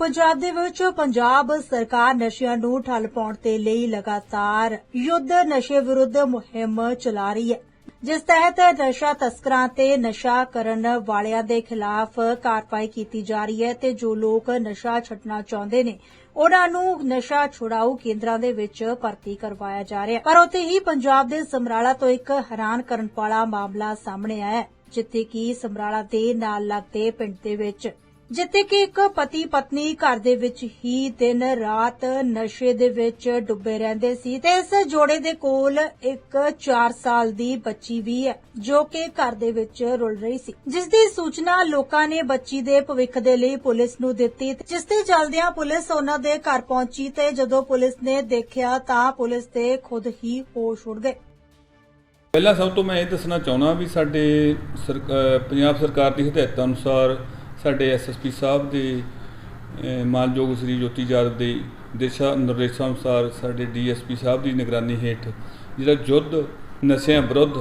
ਪੰਜਾਬ ਦੇ ਵਿੱਚ ਪੰਜਾਬ ਸਰਕਾਰ ਨਸ਼ਿਆਂ ਨੂੰ ਠੱਲ ਪਾਉਣ ਦੇ ਲਈ ਲਗਾਤਾਰ ਯੁੱਧ ਨਸ਼ੇ ਵਿਰੁੱਧ ਮੁਹਿੰਮ ਚਲਾ ਰਹੀ ਹੈ, ਜਿਸ ਤਹਿਤ ਨਸ਼ਾ ਤਸਕਰਾਂ ਤੇ ਨਸ਼ਾ ਕਰਨ ਵਾਲਿਆਂ ਦੇ ਖਿਲਾਫ ਕਾਰਵਾਈ ਕੀਤੀ ਜਾ ਰਹੀ ਹੈ ਤੇ ਜੋ ਲੋਕ ਨਸ਼ਾ ਛੱਡਣਾ ਚਾਹੁੰਦੇ ਨੇ, ਉਹਨਾਂ ਨੂੰ ਨਸ਼ਾ ਛੁਡਾਊ ਕੇਂਦਰਾਂ ਦੇ ਵਿੱਚ ਭਰਤੀ ਕਰਵਾਇਆ ਜਾ ਰਿਹਾ ਪਰ ਉੱਥੇ ਹੀ ਪੰਜਾਬ ਦੇ ਸਮਰਾਲਾ ਤੋਂ ਇੱਕ ਹੈਰਾਨ ਕਰਨ ਵਾਲਾ ਮਾਮਲਾ ਸਾਹਮਣੇ ਆਇਆ ਜਿੱਥੇ ਕਿ ਸਮਰਾਲਾ ਦੇ ਨਾਲ ਲੱਗਦੇ ਪਿੰਡ ਦੇ ਵਿੱਚ ਜਿੱਥੇ ਕਿ ਇੱਕ ਪਤੀ ਪਤਨੀ ਘਰ ਦੇ ਵਿੱਚ ਹੀ ਦਿਨ ਰਾਤ ਨਸ਼ੇ ਦੇ ਵਿੱਚ ਡੁੱਬੇ ਰਹਿੰਦੇ ਸੀ ਤੇ ਇਸ ਜੋੜੇ ਦੇ ਕੋਲ ਇੱਕ 4 ਸਾਲ ਦੀ ਬੱਚੀ ਵੀ ਹੈ, ਜੋ ਕਿ ਘਰ ਦੇ ਵਿੱਚ ਰੁਲ ਰਹੀ ਸੀ। ਜਿਸ ਦੀ ਸੂਚਨਾ ਲੋਕਾਂ ਨੇ ਬੱਚੀ ਦੇ ਭਵਿੱਖ ਦੇ ਲਈ ਪੁਲਿਸ ਨੂੰ ਦਿੱਤੀ ਜਿਸ ਦੇ ਚੱਲਦਿਆਂ ਪੁਲਿਸ ਉਹਨਾਂ ਦੇ ਘਰ ਪਹੁੰਚੀ ਤੇ ਜਦੋਂ ਪੁਲਿਸ ਨੇ ਦੇਖਿਆ ਤਾਂ ਪੁਲਿਸ ਦੇ ਖੁਦ ਹੀ ਹੋਸ਼ ਉੱਡ ਗਏ। ਪਹਿਲਾਂ ਸਭ ਤੋਂ ਮੈਂ ਇਹ ਦੱਸਣਾ ਚਾਹੁੰਦਾ ਵੀ ਸਾਡੇ ਪੰਜਾਬ ਸਰਕਾਰ ਦੀ ਹਦਾਇਤਾਂ ਅਨੁਸਾਰ ਸਾਡੇ ਐਸਐਸਪੀ ਸਾਹਿਬ ਦੇ ਮਾਨਯੋਗ ਸ੍ਰੀ ਜੋਤੀ ਜਾਦਵ ਦੇ ਦਿਸ਼ਾ ਨਿਰਦੇਸ਼ਾਂ ਅਨੁਸਾਰ ਸਾਡੇ ਡੀਐਸਪੀ ਸਾਹਿਬ ਦੀ ਨਿਗਰਾਨੀ ਹੇਠ ਜਿਹੜਾ ਯੁੱਧ ਨਸ਼ਿਆਂ ਵਿਰੁੱਧ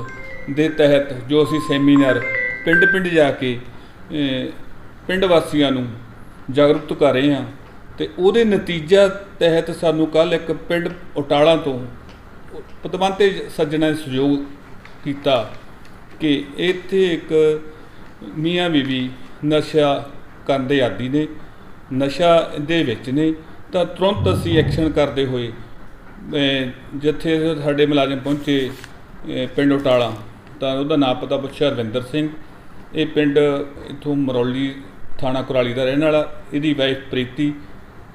ਦੇ ਤਹਿਤ ਜੋ ਅਸੀਂ ਸੈਮੀਨਾਰ ਪਿੰਡ-ਪਿੰਡ ਜਾ ਕੇ ਪਿੰਡ ਵਾਸੀਆਂ ਨੂੰ ਜਾਗਰੂਕ ਕਰ ਰਹੇ ਹਾਂ ਤੇ ਉਹਦੇ ਨਤੀਜਾ ਤਹਿਤ ਸਾਨੂੰ ਕੱਲ ਇੱਕ ਪਿੰਡ ਉਟਾਲਾ ਤੋਂ ਪਤਵੰਤੇ ਸੱਜਣਾ ਨੇ ਸਹਿਯੋਗ ਕੀਤਾ ਕਿ ਇੱਥੇ ਇੱਕ ਮੀਆਂ ਬੀਬੀ ਨਸ਼ਾ ਕਰਨ ਦੇ ਆਦੀ ਨੇ, ਨਸ਼ਾ ਦੇ ਵਿੱਚ ਨੇ, ਤਾਂ ਤੁਰੰਤ ਅਸੀਂ ਐਕਸ਼ਨ ਕਰਦੇ ਹੋਏ ਜਿੱਥੇ ਸਾਡੇ ਮੁਲਾਜ਼ਮ ਪਹੁੰਚੇ ਪਿੰਡ ਉਟਾਲਾ, ਤਾਂ ਉਹਦਾ ਨਾਮ ਪਤਾ ਪੁੱਛਿਆ ਰਵਿੰਦਰ ਸਿੰਘ। ਇਹ ਪਿੰਡ ਇਥੋਂ ਮਰੌਲੀ ਥਾਣਾ ਕੁਰਾਲੀ ਦਾ ਰਹਿਣ ਵਾਲਾ, ਇਹਦੀ ਵਾਈਫ ਪ੍ਰੀਤੀ,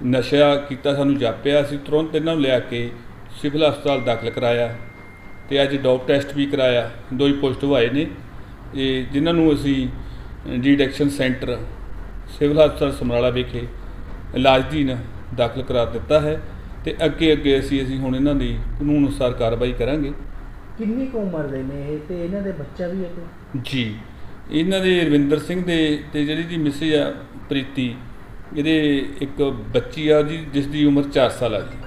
ਨਸ਼ਾ ਕੀਤਾ ਸਾਨੂੰ ਜਾਪਿਆ, ਅਸੀਂ ਤੁਰੰਤ ਇਹਨਾਂ ਨੂੰ ਲਿਆ ਕੇ ਸਿਵਲ ਹਸਪਤਾਲ ਦਾਖਲ ਕਰਾਇਆ ਤੇ ਅੱਜ ਡੋਪ ਟੈਸਟ ਵੀ ਕਰਾਇਆ, ਦੋ ਹੀ ਪੋਜ਼ਿਟਿਵ ਆਏ ਨੇ। ਇਹ ਜਿਨ੍ਹਾਂ ਨੂੰ ਅਸੀਂ ਡੀਡੈਕਸ਼ਨ ਸੈਂਟਰ ਸਿਵਲ ਹਸਪਤਾਲ ਸਮਰਾਲਾ ਵਿਖੇ ਇਲਾਜ ਦੀਨ ਦਾਖਲ ਕਰਾ ਦਿੱਤਾ ਹੈ ਤੇ ਅੱਗੇ ਅੱਗੇ ਅਸੀਂ ਅਸੀਂ ਹੁਣ ਇਹਨਾਂ ਦੀ ਕਾਨੂੰਨ ਅਨੁਸਾਰ ਕਾਰਵਾਈ ਕਰਾਂਗੇ। ਕਿੰਨੀ ਕੁ ਉਮਰ ਦੇ ਨੇ ਇਹ ਤੇ ਇਹਨਾਂ ਦੇ ਬੱਚਾ ਵੀ ਹੈ ਕੋਈ? ਜੀ ਇਹਨਾਂ ਦੇ ਰਵਿੰਦਰ ਸਿੰਘ ਦੇ ਤੇ ਜਿਹੜੀ ਦੀ ਮਿਸਿਸ ਆ ਪ੍ਰੀਤੀ ਇਹਦੇ ਇੱਕ ਬੱਚੀ ਆ ਜੀ ਜਿਸ ਦੀ ਉਮਰ 4 ਸਾਲ ਆ ਜੀ।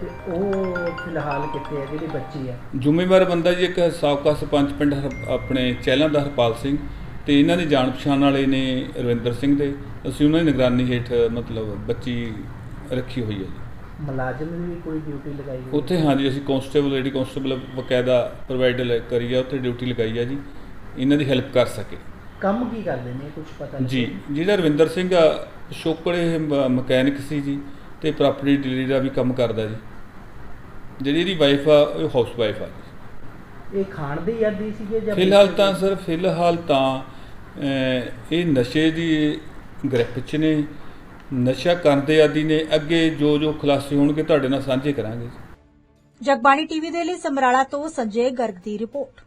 ਤੇ ਉਹ ਫਿਲਹਾਲ ਕਿੱਥੇ ਹੈ? ਜਿਹੜੀ ਬੱਚੀ ਹੈ ਜ਼ਿੰਮੇਵਾਰ ਬੰਦਾ ਜੀ ਇੱਕ ਸਾਬਕਾ ਸਰਪੰਚ ਪਿੰਡ ਆਪਣੇ ਚਹਿਲਾਂ ਦਾ ਹਰਪਾਲ ਸਿੰਘ ਤੇ ਇਹਨਾਂ ਦੀ ਜਾਣ ਪਛਾਣ ਵਾਲੇ ਨੇ ਰਵਿੰਦਰ ਸਿੰਘ ਦੇ ਅਸੀਂ ਉਹਨਾਂ ਦੀ ਨਿਗਰਾਨੀ ਹੇਠ ਮਤਲਬ ਬੱਚੀ ਰੱਖੀ ਹੋਈ ਹੈ ਜੀ। ਮੁਲਾਜ਼ਮ ਵੀ ਕੋਈ ਡਿਊਟੀ ਲਗਾਈ ਹੋਈ? ਹੈ? ਉੱਥੇ ਹਾਂਜੀ ਅਸੀਂ ਕਾਂਸਟੇਬਲ ਲੇਡੀ ਕਾਂਸਟੇਬਲ ਬਕਾਇਦਾ ਪ੍ਰੋਵਾਈਡ ਕਰੀ ਆ ਉੱਥੇ ਡਿਊਟੀ ਲਗਾਈ ਆ ਜੀ ਇਹਨਾਂ ਦੀ ਹੈਲਪ ਕਰ ਸਕੇ। ਕੰਮ ਕੀ ਕਰਦੇ ਨੇ ਕੁਝ ਪਤਾ ਨਹੀਂ ਜੀ ਜਿਹੜਾ ਰਵਿੰਦਰ ਸਿੰਘ ਆ ਪਿਛੋਕੜੇ ਮਕੈਨਿਕ ਸੀ ਜੀ ਤੇ ਪ੍ਰਾਪਰਟੀ ਡੀਲਰ ਦਾ ਵੀ ਕੰਮ ਕਰਦਾ ਜੀ। ਜਿਹੜੀ ਇਹਦੀ ਵਾਈਫ ਆ ਉਹ ਹਾਊਸ ਵਾਈਫ ਆ ਇਹ ਖਾਣ ਦੇ ਆਦੀ ਸੀਗੇ ਜਾਂ ਫਿਲਹਾਲ ਤਾਂ ਸਰ ਫਿਲਹਾਲ ਤਾਂ ਇਹ ਨਸ਼ੇ ਦੀ ਗ੍ਰਿਪ 'ਚ ਨੇ, ਨਸ਼ਾ ਕਰਨ ਦੇ ਆਦੀ ਨੇ, ਅੱਗੇ ਜੋ ਜੋ ਖੁਲਾਸੇ ਹੋਣਗੇ ਤੁਹਾਡੇ ਨਾਲ ਸਾਂਝੇ ਕਰਾਂਗੇ। ਜਗਬਾਣੀ ਟੀਵੀ ਦੇ ਲਈ ਸਮਰਾਲਾ ਤੋਂ ਸੰਜੇ ਗਰਗ ਦੀ ਰਿਪੋਰਟ।